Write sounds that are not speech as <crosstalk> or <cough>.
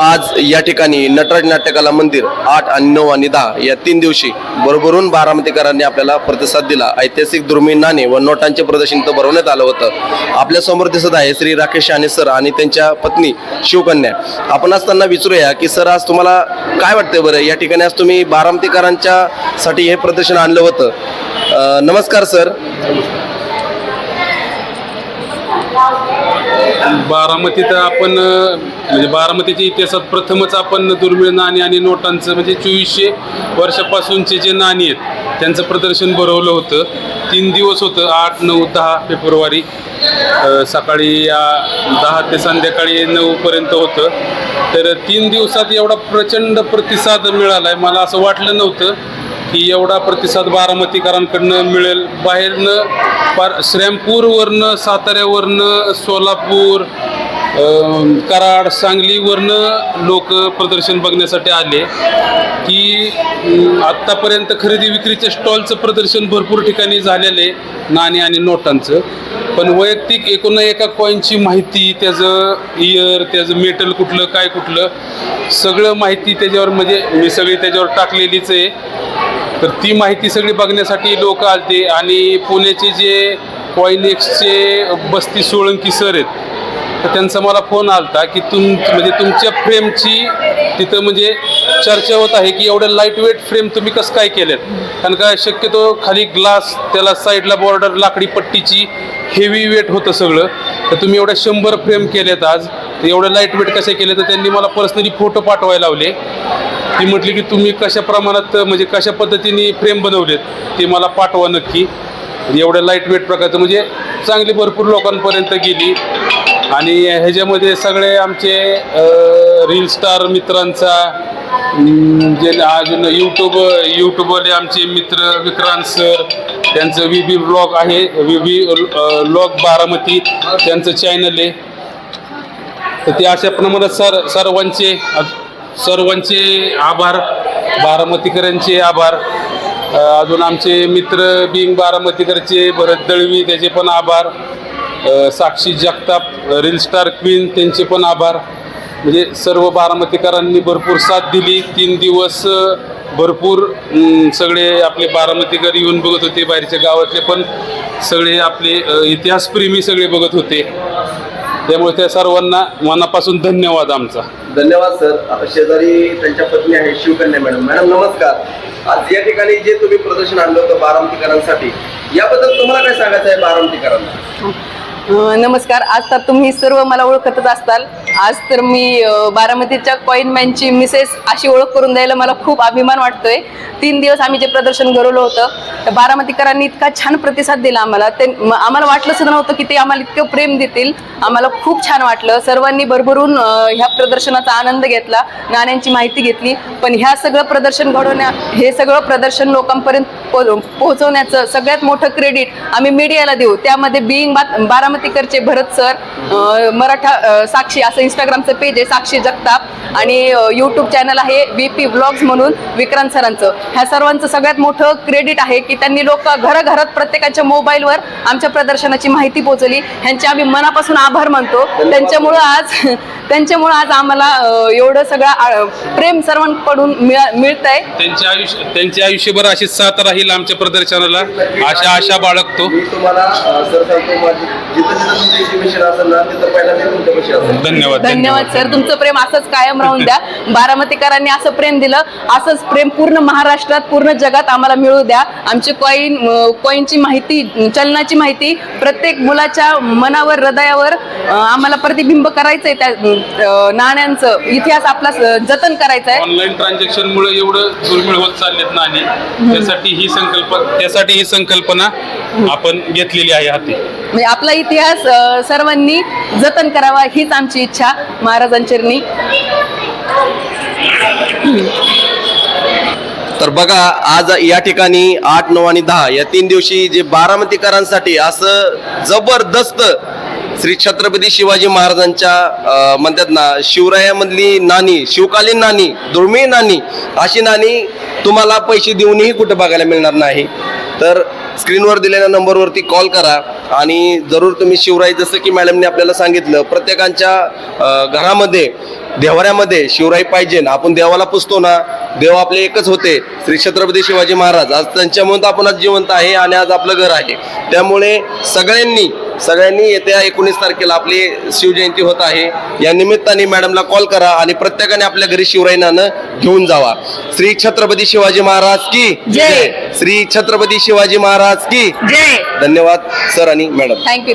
आज या ठिकाणी नटराज नाट्यकला मंदिर आठ आणि नऊ आणि दहा या तीन दिवशी बरोबरून बारामतीकरांनी आपल्याला प्रतिसाद दिला. ऐतिहासिक दुर्मिळ नाणे व नोटांचे प्रदर्शन तर भरवण्यात आलं होतं. आपल्यासमोर दिसत आहे श्री राकेश शाने सर आणि त्यांच्या पत्नी शिवकन्या. आपण आज त्यांना विचारूया की सर आज तुम्हाला काय वाटतंय बरं? या ठिकाणी आज तुम्ही बारामतीकरांच्या साठी हे प्रदर्शन आणलं होतं. नमस्कार सर. बारामतीत आपण म्हणजे बारामतीच्या इतिहासात प्रथमच आपण दुर्मिळ नाणी आणि नोटांचं म्हणजे चोवीसशे वर्षापासूनचे जे नाणी आहेत त्यांचं प्रदर्शन भरवलं होतं. तीन दिवस होतं आठ नऊ दहा फेब्रुवारी सकाळी या दहा ते संध्याकाळी नऊपर्यंत होतं. तर तीन दिवसात एवढा प्रचंड प्रतिसाद मिळाला आहे मला असं वाटलं नव्हतं. की एवढा प्रतिसाद बारामतीकरांकडनं मिळेल. बाहेरनं पार श्रॅमपूरवरनं साताऱ्यावरनं सोलापूर कराड सांगलीवरनं लोक प्रदर्शन बघण्यासाठी आले. की आत्तापर्यंत खरेदी विक्रीच्या स्टॉलचं प्रदर्शन भरपूर ठिकाणी झालेलं आहे नाणी आणि नोटांचं. पण वैयक्तिक एकूण एका कॉईनची माहिती त्याचं इयर त्याचं मेटल कुठलं काय कुठलं सगळं माहिती त्याच्यावर म्हणजे मी सगळी त्याच्यावर टाकलेलीच आहे. तर ती माहिती सगळी बघण्यासाठी लोक आलते आणि पुण्याचे जे कॉईनेक्सचे बस्ती सोळंकी सर आहेत तर त्यांचा मला फोन आलता की तुम म्हणजे तुमच्या फ्रेमची तिथं म्हणजे चर्चा होत आहे की एवढ्या लाइट वेट फ्रेम तुम्ही कसं काय केल्यात कारण का शक्यतो खाली ग्लास त्याला साईडला बॉर्डर लाकडी पट्टीची हेवी वेट होतं सगळं. तर तुम्ही एवढ्या शंभर फ्रेम केल्यात आज. तर एवढ्या लाइट वेट कसे केले तर त्यांनी मला पर्सनली फोटो पाठवायला लावले. ती म्हटली की तुम्ही कशा प्रमाणात म्हणजे कशा पद्धतीने फ्रेम बनवलेत ते मला पाठवा नक्की. एवढ्या लाइट वेट प्रकारचं म्हणजे चांगली भरपूर लोकांपर्यंत गेली. आणि ह्याच्यामध्ये सगळे आमचे रील स्टार मित्रांचा जे अजून यूट्यूब यूट्यूबवाले आमचे मित्र विक्रांत सर त्यांचं व्ही बी ब्लॉग आहे. व्ही बी ब्लॉग बारामती त्यांचं चॅनल आहे. तर ते अशा प्रमाणात सर सर्वांचे सर्वांचे आभार बारामतीकरांचे आभार. अजून आमचे मित्र बिंग बारामतीकरचे भरत दळवी त्याचे पण आभार. Sakshi Jagtap reel star queen त्यांचे पण आभार. म्हणजे सर्व बारामतीकरांनी भरपूर साथ दिली. तीन दिवस भरपूर सगळे आपले बारामतीकर येऊन बघत होते बाहेरच्या गावातले पण सगळे आपले इतिहासप्रेमी सगळे बघत होते. त्यामुळे त्या सर्वांना मनापासून धन्यवाद आमचा. धन्यवाद सर. आता शेजारी त्यांच्या पत्नी आहे शिवकन्या मॅडम. मॅडम नमस्कार. आज या ठिकाणी जे तुम्ही प्रदर्शन आणलं होतं बारामतीकरांसाठी याबद्दल तुम्हाला काय सांगायचं आहे बारामतीकरांना? नमस्कार. आज तर तुम्ही सर्व मला ओळखतच असताल. आज तर मी बारामतीच्या कॉईन मॅनची मिसेस अशी ओळख करून द्यायला मला खूप अभिमान वाटतोय. तीन दिवस आम्ही जे प्रदर्शन घडवलं होतं बारामतीकरांनी इतका छान प्रतिसाद दिला आम्हाला. ते आम्हाला वाटलं सुद्धा नव्हतं की ते आम्हाला इतकं प्रेम देतील. आम्हाला खूप छान वाटलं. सर्वांनी भरभरून ह्या प्रदर्शनाचा आनंद घेतला नाण्यांची माहिती घेतली. पण ह्या सगळं प्रदर्शन घडवण्या हे सगळं प्रदर्शन लोकांपर्यंत पोहोचवण्याचं सगळ्यात मोठं क्रेडिट आम्ही मीडियाला देऊ. त्यामध्ये बिईंग बारामतीकरचे भरत सर मराठा साक्षी असं इंस्टाग्रामचं पेज आहे साक्षी जगताप आणि यूट्यूब चॅनल आहे बी पी ब्लॉग्स म्हणून विक्रांत सरांचं. ह्या सर्वांचं सगळ्यात मोठं क्रेडिट आहे की त्यांनी लोक घराघरात प्रत्येकाच्या मोबाईलवर आमच्या प्रदर्शनाची माहिती पोहोचवली. ह्यांचे आम्ही मनापासून आभार मानतो. त्यांच्यामुळं आज त्यांच्यामुळं आज आम्हाला एवढं सगळं प्रेम सर्वांकडून मिळा मिळत आहे त्यांचे आयुष्य त्यांचे आयुष्यभर अशी साथ राहील आमच्या प्रदर्शनाला. आशा आशा बाळगतो. मी तुम्हाला धन्यवाद धन्यवाद. सर. तुमचं प्रेम असंच कायम राहून द्या. <laughs> बारामतीकरांनी असं प्रेम दिलं. असंच प्रेम पूर्ण महाराष्ट्रात पूर्ण जगात आम्हाला मिळू द्या. आमची कॉईन कॉईनची माहिती चलनाची माहिती प्रत्येक मुलाच्या मनावर हृदयावर आम्हाला प्रतिबिंब करायचंय त्या नाण्यांचं. इतिहास आपला जतन करायचं आहे ऑनलाईन ट्रान्झॅक्शन मुळे एवढं दुर्मिळ होत चाललेत नाणी. त्यासाठी ही संकल्पना त्यासाठी ही संकल्पना आपण घेतलेली आहे हाती. म्हणजे आपला इतिहास इतिहास सर्वांनी जतन करावा हीच आमची इच्छा. महाराजांचरणी. तर बघा आज या ठिकाणी आठ नऊ आणि दहा या तीन दिवशी जे बारामतीकरांसाठी असं जबरदस्त श्री छत्रपती शिवाजी महाराजांच्या म्हणतात ना शिवरायामधली नाणी शिवकालीन नाणी दुर्मिळ नाणी अशी नाणी तुम्हाला पैसे देऊनही कुठं बघायला मिळणार नाही. तर स्क्रीनवर दिलेल्या नंबरवरती कॉल करा आणि जरूर तुम्ही शिवराय जसं की मॅडमने आपल्याला सांगितलं प्रत्येकांच्या घरामध्ये देवाऱ्यामध्ये शिवराई पाहिजे आपण देवाला पुजतो ना देव आपले एकच होते श्री छत्रपती शिवाजी महाराज. आज त्यांच्यामुळे आपण आज जिवंत आहे आणि आज आपलं घर आहे. त्यामुळे सगळ्यांनी सगळ्यांनी येत्या एकोणीस तारखेला आपली शिवजयंती होत आहे. या निमित्ताने मॅडमला कॉल करा आणि प्रत्येकाने आपल्या घरी शिवराई नाणं घेऊन जावा. श्री छत्रपती शिवाजी महाराज की जय. श्री छत्रपती शिवाजी महाराज की. जय. धन्यवाद सर आणि मॅडम. थँक्यू